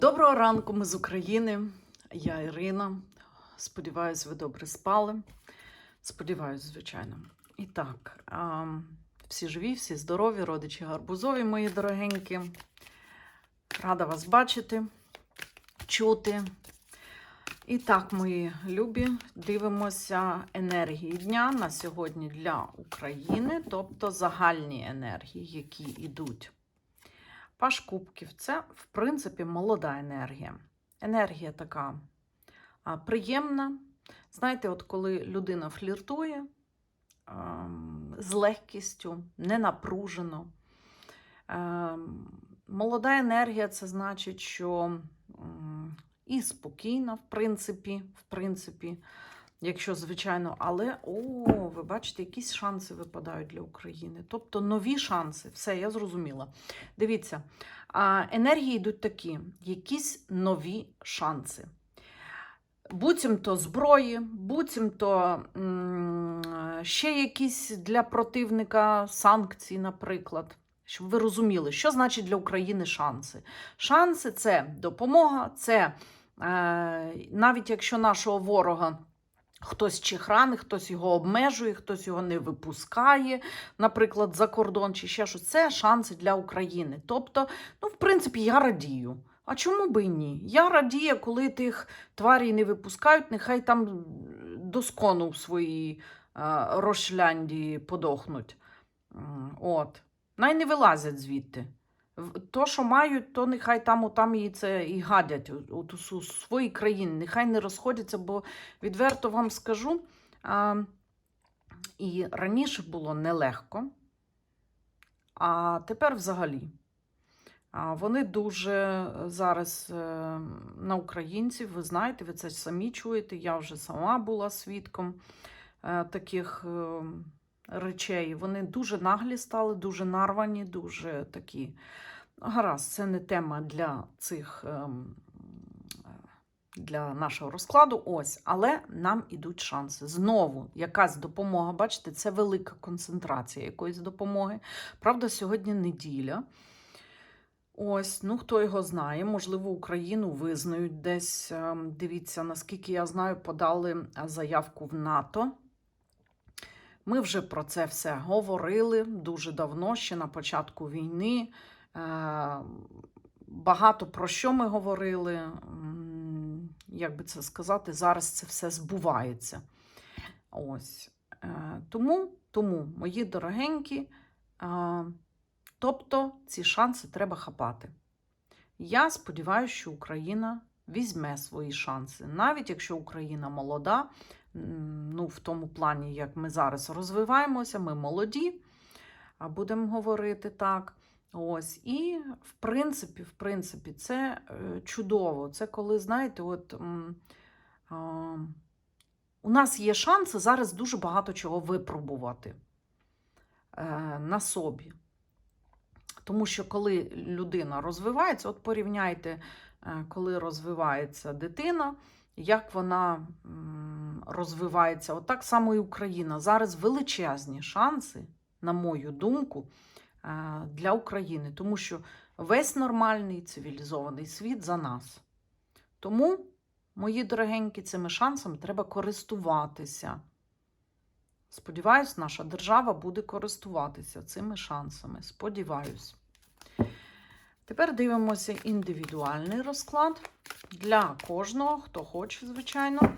Доброго ранку, ми з України. Я Ірина. Сподіваюсь, ви добре спали. Сподіваюсь, звичайно. І так, всі живі, всі здорові, родичі гарбузові, мої дорогенькі. Рада вас бачити, чути. І так, мої любі, дивимося енергії дня на сьогодні для України, тобто загальні енергії, які йдуть. Паш Кубків це, в принципі, молода енергія. Енергія така приємна. Знаєте, от коли людина фліртує ем, з легкістю, не напружено. Ем, молода енергія це значить, що і спокійна, в принципі, в принципі, якщо звичайно, але о, ви бачите, якісь шанси випадають для України. Тобто нові шанси. Все, я зрозуміла. Дивіться, енергії йдуть такі: якісь нові шанси. Буцімто зброї, буцімто ще якісь для противника санкції, наприклад. Щоб ви розуміли, що значить для України шанси. Шанси це допомога, це е, навіть якщо нашого ворога хтось чихрани, хтось його обмежує, хтось його не випускає, наприклад, за кордон чи ще щось. Це шанси для України. Тобто, ну, в принципі, я радію. А чому би і ні? Я радію, коли тих тварей не випускають, нехай там доскону в своїй е, Рошляндії подохнуть. От. Най не вилазять звідти. То, що мають, то нехай там, отам і це і гадять у, у, ту су- свої країни. Нехай не розходяться, бо відверто вам скажу. А, і раніше було нелегко, а тепер взагалі. А Вони дуже зараз е, на українців, ви знаєте, ви це самі чуєте. Я вже сама була свідком е, таких е, речей. Вони дуже наглі стали, дуже нарвані, дуже такі. Гаразд, це не тема для цих. ем, Для нашого розкладу, ось, але нам ідуть шанси. Знову якась допомога, бачите, це велика концентрація якоїсь допомоги. Правда, сьогодні неділя. Ось, ну хто його знає, можливо, Україну визнають десь. ем, Дивіться, наскільки я знаю, подали е, заявку в НАТО. Ми вже про це все говорили дуже давно, ще на початку війни. Е, Багато про що ми говорили, як би це сказати, зараз це все збувається. Ось. Е, Тому, тому, мої дорогенькі, е, тобто ці шанси треба хапати. Я сподіваюся, що Україна візьме свої шанси, навіть якщо Україна молода, ну, в тому плані, як ми зараз розвиваємося, ми молоді, будемо говорити так. Ось, і в принципі, в принципі, це е, чудово. Це коли, знаєте, от у нас є шанси зараз дуже багато чого випробувати е, на собі. Тому що коли людина розвивається, от порівняйте, коли розвивається дитина, як вона розвивається, от само і Україна. Зараз величезні шанси, на мою думку, е, для України, тому що весь нормальний цивілізований світ за нас. Тому, мої дорогенькі, цими шансами треба користуватися. Сподіваюсь, наша держава буде користуватися цими шансами. Сподіваюсь. Тепер дивимося індивідуальний розклад для кожного, хто хоче, звичайно.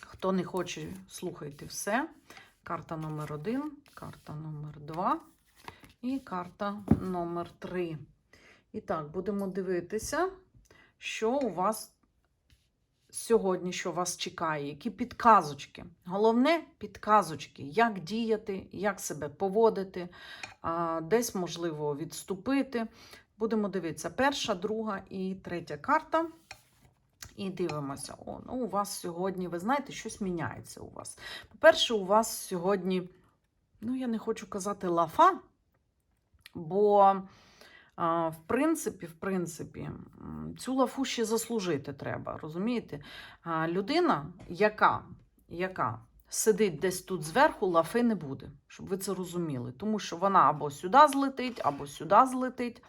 Хто не хоче, слухайте все. Карта номер один, карта номер два і карта номер три. І так, будемо дивитися, що у вас сьогодні, що вас чекає, які підказочки. Головне підказочки, як діяти, як себе поводити, десь можливо відступити. Будемо дивитися, перша, друга і третя карта. І дивимося. О, ну, у вас сьогодні, ви знаєте, щось міняється у вас. По-перше, у вас сьогодні, ну, я не хочу казати лафа, бо, в принципі, в принципі, цю лафу ще заслужити треба, розумієте? Людина, яка, яка сидить десь тут зверху, лафи не буде, щоб ви це розуміли. Тому що вона або сюди злетить, або сюди злетить.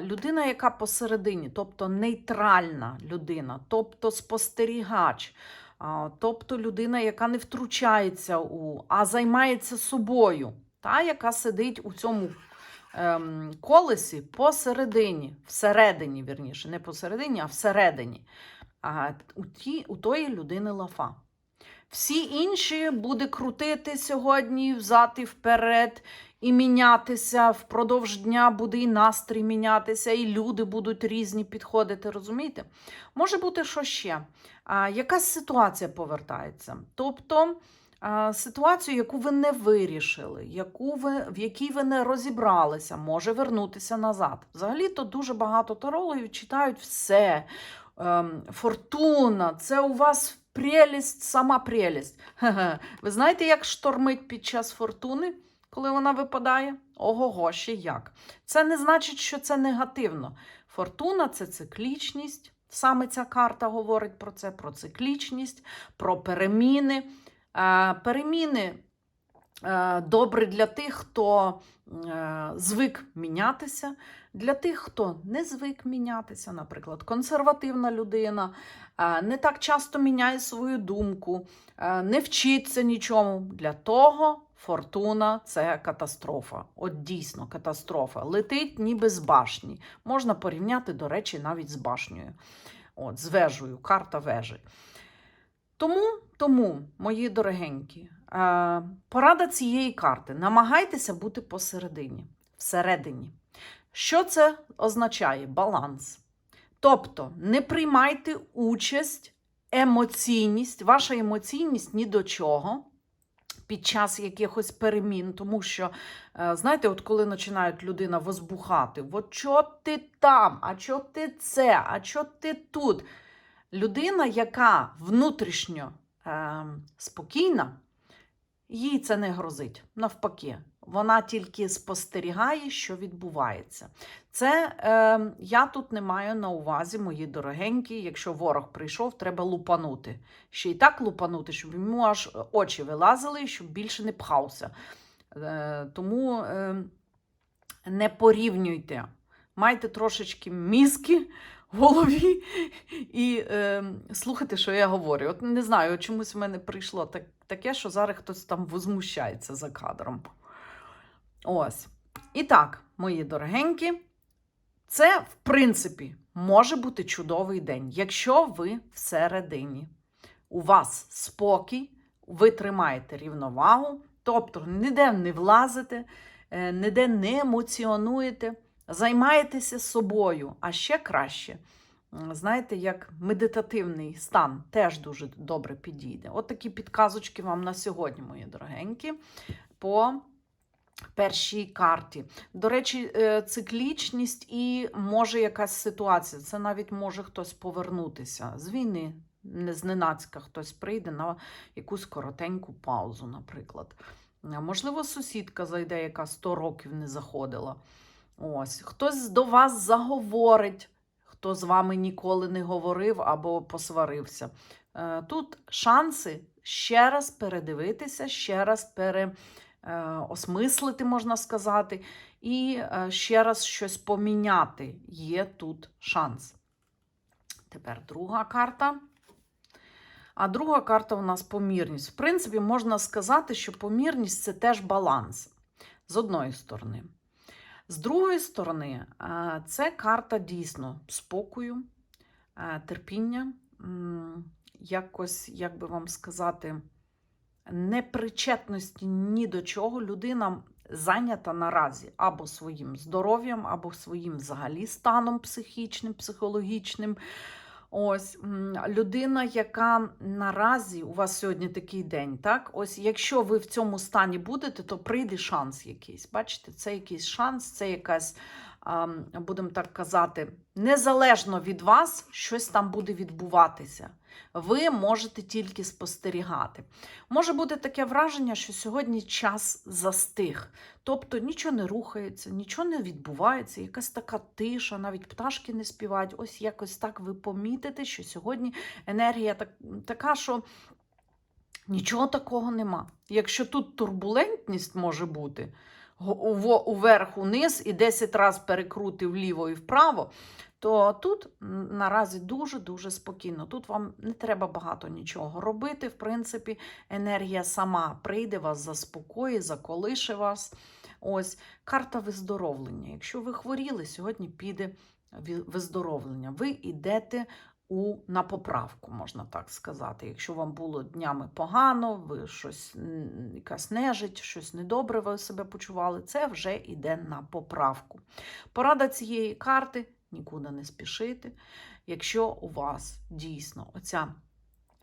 Людина, яка посередині, тобто нейтральна людина, тобто спостерігач, тобто людина, яка не втручається у, а займається собою, та, яка сидить у цьому ем, колесі посередині, всередині, вірніше, не посередині, а всередині. А у, ті, у тої людини лафа. Всі інші буде крутити сьогодні взад і вперед, і мінятися впродовж дня буде і настрій мінятися, і люди будуть різні підходити. Розумієте? Може бути, що ще? А, якась ситуація повертається. Тобто ситуацію, яку ви не вирішили, яку ви, в якій ви не розібралися, може вернутися назад. Взагалі-то дуже багато тарологів читають все. Ем, фортуна, це у вас прелість, сама прелість. Ви знаєте, як штормить під час фортуни, коли вона випадає? Ого-го, ще як. Це не значить, що це негативно. Фортуна це циклічність. Саме ця карта говорить про це, про циклічність, про переміни. Е, переміни е, добрі для тих, хто е, звик мінятися, для тих, хто не звик мінятися, наприклад, консервативна людина, не так часто міняє свою думку, не вчиться нічому. Для того фортуна це катастрофа. От дійсно катастрофа. Летить ніби з башні. Можна порівняти, до речі, навіть з башнею. От, з вежею, карта вежі. Тому, тому, мої дорогенькі, е, порада цієї карти: намагайтеся бути посередині, всередині. Що це означає? Баланс. Тобто не приймайте участь, емоційність, ваша емоційність ні до чого під час якихось перемін, тому що, е, знаєте, от коли починають людина возбухати, от що ти там, а що ти це, а що ти тут? Людина, яка внутрішньо е, спокійна, їй це не грозить. Навпаки, вона тільки спостерігає, що відбувається. Це е, я тут не маю на увазі, мої дорогенькі. Якщо ворог прийшов, треба лупанути. Ще й так лупанути, щоб йому аж очі вилазили, щоб більше не пхався. Е, тому е, не порівнюйте. Майте трошечки мізки в голові і е, слухайте, що я говорю. От не знаю, чомусь в мене прийшло так, таке, що зараз хтось там возмущається за кадром. Ось. І так, мої дорогенькі, це, в принципі, може бути чудовий день, якщо ви всередині. У вас спокій, ви тримаєте рівновагу, тобто ніде не влазите, е, ніде не емоціонуєте, займаєтеся собою, а ще краще. Знаєте, як медитативний стан теж дуже добре підійде. От такі підказочки вам на сьогодні, мої дорогенькі, по першій карті. До речі, е, циклічність і може якась ситуація. Це навіть може хтось повернутися з війни. Не зненацька хтось прийде на якусь коротеньку паузу, наприклад. Можливо, сусідка зайде, яка 100 років не заходила. Ось, хтось до вас заговорить, хто з вами ніколи не говорив або посварився. Е, Тут шанси ще раз передивитися, ще раз пере, осмислити, можна сказати, і е, ще раз щось поміняти. Є тут шанс. Тепер друга карта. А друга карта у нас помірність. В принципі, можна сказати, що помірність це теж баланс з одної сторони. З другої сторони, е, це карта дійсно спокою, е, терпіння, якось, як би вам сказати, непричетності ні до чого. Людина зайнята наразі або своїм здоров'ям, або своїм взагалі станом психічним, психологічним. Ось людина, яка наразі у вас сьогодні такий день, так? Ось якщо ви в цьому стані будете, то прийде шанс якийсь. Бачите, це якийсь шанс, це якась, будемо так казати, незалежно від вас, щось там буде відбуватися. Ви можете тільки спостерігати. Може бути таке враження, що сьогодні час застиг. Тобто нічого не рухається, нічого не відбувається, якась така тиша, навіть пташки не співають. Ось якось так ви помітите, що сьогодні енергія так, така, що нічого такого нема. Якщо тут турбулентність може бути, уверх униз і 10 разів перекрути вліво і вправо, то тут наразі дуже-дуже спокійно. Тут вам не треба багато нічого робити. В принципі, енергія сама прийде, вас заспокоїть, заколише вас. Ось карта виздоровлення. Якщо ви хворіли, сьогодні піде виздоровлення. Ви йдете у, на поправку, можна так сказати. Якщо вам було днями погано, ви щось якась нежить, щось недобре ви себе почували, це вже йде на поправку. Порада цієї карти нікуди не спішити. Якщо у вас дійсно оця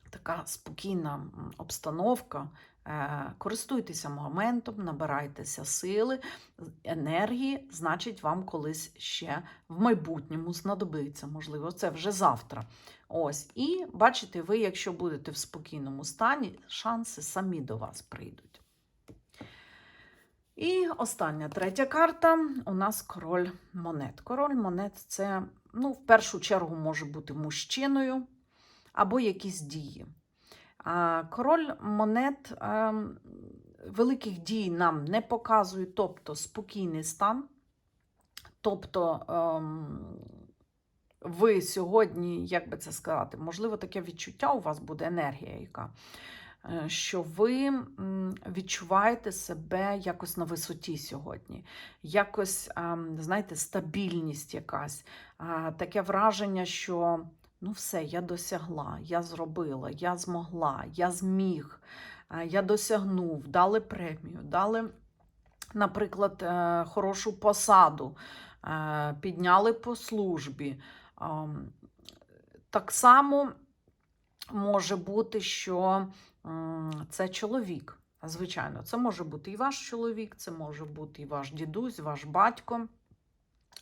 така спокійна обстановка, е, користуйтеся моментом, набирайтеся сили, енергії, значить, вам колись ще в майбутньому знадобиться. Можливо, це вже завтра. Ось. І бачите, ви, якщо будете в спокійному стані, шанси самі до вас прийдуть. І остання третя карта у нас король монет. Король монет це, ну, в першу чергу, може бути мужчиною або якісь дії. А король монет ем, великих дій нам не показує, тобто спокійний стан. Тобто ем, ви сьогодні, як би це сказати, можливо, таке відчуття у вас буде енергія, яка, що ви відчуваєте себе якось на висоті сьогодні, якось, знаєте, стабільність якась, таке враження, що ну все, я досягла, я зробила, я змогла, я зміг, е, я досягнув, дали премію, дали, наприклад, е, хорошу посаду, е, підняли по службі. Так само може бути, що це чоловік. Звичайно, це може бути і ваш чоловік, це може бути і ваш дідусь, ваш батько.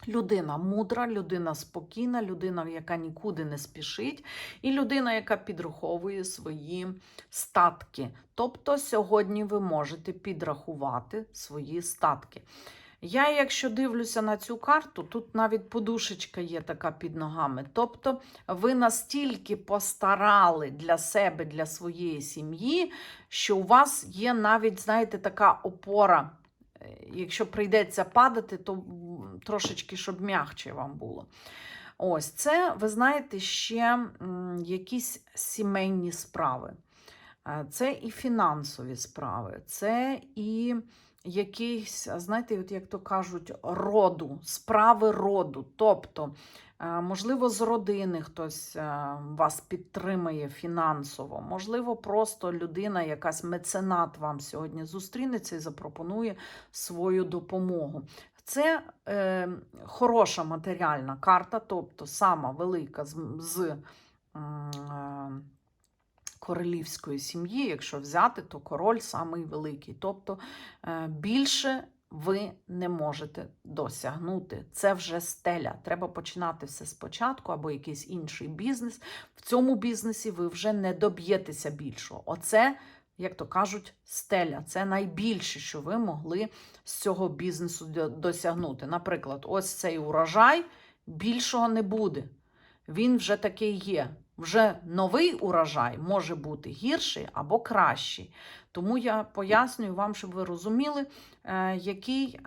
Людина мудра, людина спокійна, людина, яка нікуди не спішить, і людина, яка підраховує свої статки. Тобто сьогодні ви можете підрахувати свої статки. Я, якщо дивлюся на цю карту, тут навіть подушечка є така під ногами. Тобто, ви настільки постарали для себе, для своєї сім'ї, що у вас є навіть, знаєте, така опора. Е, Якщо прийдеться падати, то трошечки, щоб м'ягче вам було. Ось це, ви знаєте, ще якісь сімейні справи. Е, Це і фінансові справи, це і якісь, знаєте, от як то кажуть, роду, справи роду. Тобто, е, можливо, з родини хтось е, вас підтримає фінансово, можливо, просто людина, якась меценат вам сьогодні зустрінеться і запропонує свою допомогу. Це е, хороша матеріальна карта, тобто сама велика з, з е, королівської сім'ї, якщо взяти, то король самий великий. Тобто е, більше ви не можете досягнути. Це вже стеля. Треба починати все спочатку або якийсь інший бізнес. В цьому бізнесі ви вже не доб'єтеся більшого. Оце, як то кажуть, стеля. Це найбільше, що ви могли з цього бізнесу досягнути. Наприклад, ось цей урожай більшого не буде. Він вже такий є. Вже новий урожай може бути гірший або кращий. Тому я пояснюю вам, щоб ви розуміли, е, який,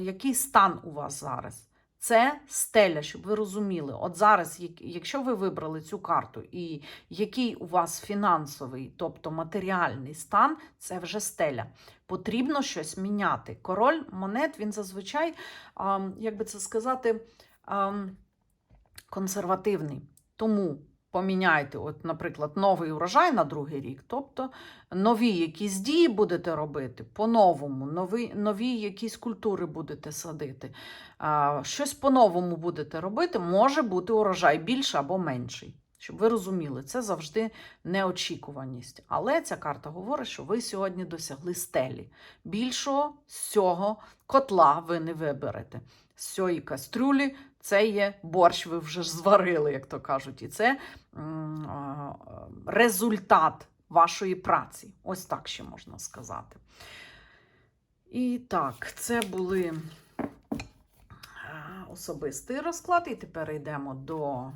який стан у вас зараз. Це стеля, щоб ви розуміли. От зараз, якщо ви вибрали цю карту, і який у вас фінансовий, тобто матеріальний стан, це вже стеля. Потрібно щось міняти. Король монет він зазвичай, як би це сказати, консервативний. Тому поміняйте, от, наприклад, новий урожай на другий рік, тобто нові якісь дії будете робити по-новому, нові, нові якісь культури будете садити, а, щось по-новому будете робити, може бути урожай більший або менший. Щоб ви розуміли, це завжди неочікуваність. Але ця карта говорить, що ви сьогодні досягли стелі. Більшого з цього котла ви не виберете. З цієї кастрюлі це є борщ, ви вже зварили, як то кажуть. І це результат вашої праці. Ось так ще можна сказати. І так, це були е, особистий розклад. І тепер йдемо до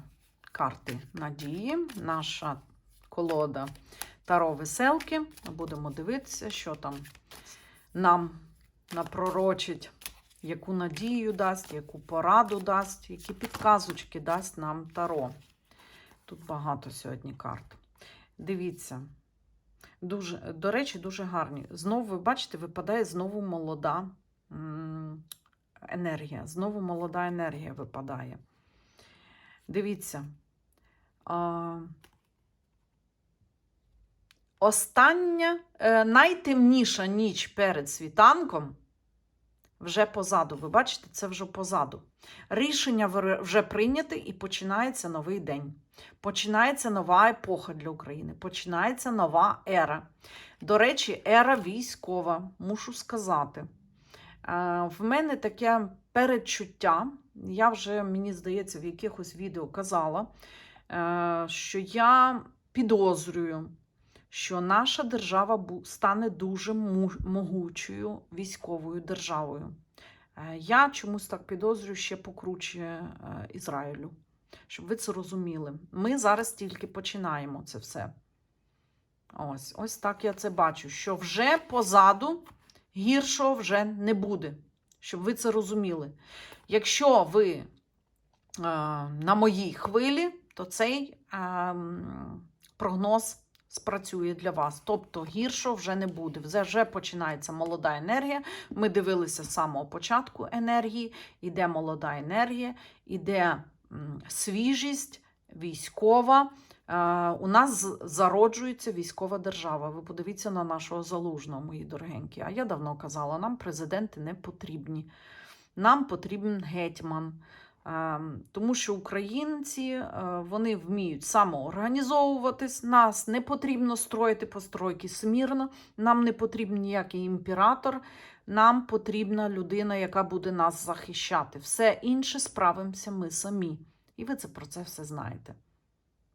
карти надії. Наша колода Таро веселки. Будемо дивитися, що там нам напророчить, яку надію дасть, яку пораду дасть, які підказочки дасть нам Таро. Тут багато сьогодні карт. Дивіться. Дуже, до речі, дуже гарні. Знову, ви бачите, випадає знову молода енергія. Знову молода енергія випадає. Дивіться. А, остання, е, найтемніша ніч перед світанком вже позаду. Ви бачите, це вже позаду. Рішення вже прийняте і починається новий день. Починається нова епоха для України, починається нова ера. До речі, ера військова, мушу сказати. Е, В мене таке передчуття. Я вже, мені здається, в якихось відео казала, е, що я підозрюю, що наша держава стане дуже могучою військовою державою. Е, Я чомусь так підозрюю ще покруче е, Ізраїлю. Щоб ви це розуміли. Ми зараз тільки починаємо це все. Ось, ось так я це бачу, що вже позаду гіршого вже не буде. Щоб ви це розуміли. Якщо ви е, на моїй хвилі, то цей е, прогноз спрацює для вас. Тобто гіршого вже не буде. Вже, вже починається молода енергія. Ми дивилися з самого початку енергії. Іде молода енергія, іде свіжість військова. Е, У нас зароджується військова держава. Ви подивіться на нашого залужного, мої дорогенькі. А я давно казала, нам президенти не потрібні. Нам потрібен гетьман. Е, Тому що українці е, вони вміють самоорганізовуватись. Нас не потрібно строїти постройки смірно, нам не потрібен ніякий імператор. Нам потрібна людина, яка буде нас захищати. Все інше справимося ми самі. І ви це про це все знаєте.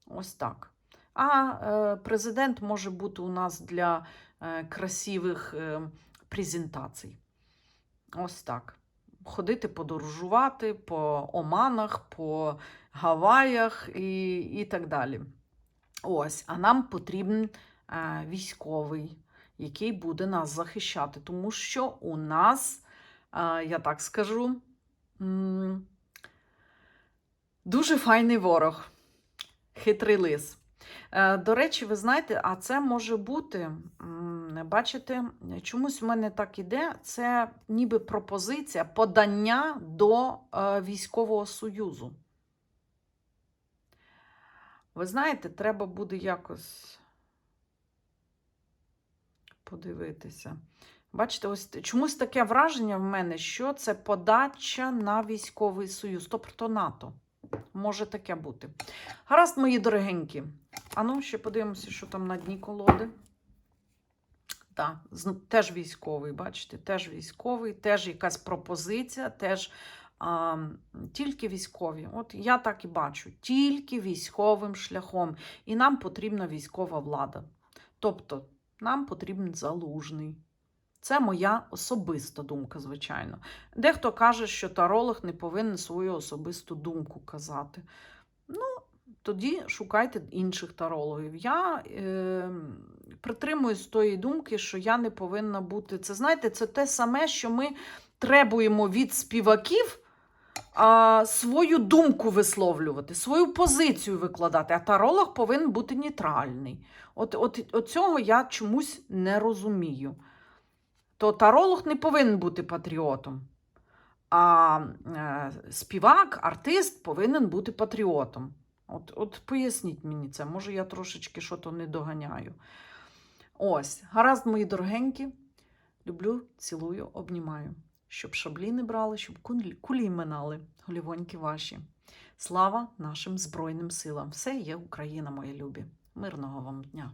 Ось так. А е, президент може бути у нас для е, красивих презентацій. Ось так. Ходити подорожувати по Оманах, по Гаваях і, і так далі. Ось, а нам потрібен е, військовий, який буде нас захищати. Тому що у нас, е, я так скажу, дуже файний ворог, хитрий лис. Е, До речі, ви знаєте, а це може бути, м, бачите, чомусь в мене так іде, це ніби пропозиція подання до е, військового союзу. Ви знаєте, треба буде якось подивитися. Бачите, ось чомусь таке враження в мене, що це подача на військовий союз, тобто НАТО. Може таке бути. Гаразд, мої дорогенькі. А ну, ще подивимося, що там на дні колоди. З- теж військовий, бачите, теж військовий, теж якась пропозиція, теж а, тільки військові. От я так і бачу, тільки військовим шляхом. І нам потрібна військова влада. Тобто, нам потрібен залужний. Це моя особиста думка, звичайно. Дехто каже, що таролог не повинен свою особисту думку казати. Ну, тоді шукайте інших тарологів. Я е, притримуюсь тої думки, що я не повинна бути. Це знаєте, це те саме, що ми требуємо від співаків а, свою думку висловлювати, свою позицію викладати, а таролог повинен бути нейтральний. От, от, от цього я чомусь не розумію. То таролог не повинен бути патріотом. А е, співак, артист повинен бути патріотом. От, от поясніть мені це, може я трошечки що то не доганяю. Ось, гаразд, мої дорогенькі. Люблю, цілую, обнімаю. Щоб шаблі не брали, щоб кулі, минали, голівоньки ваші. Слава нашим Збройним силам! Все є Україна, моя любі. Мирного вам дня!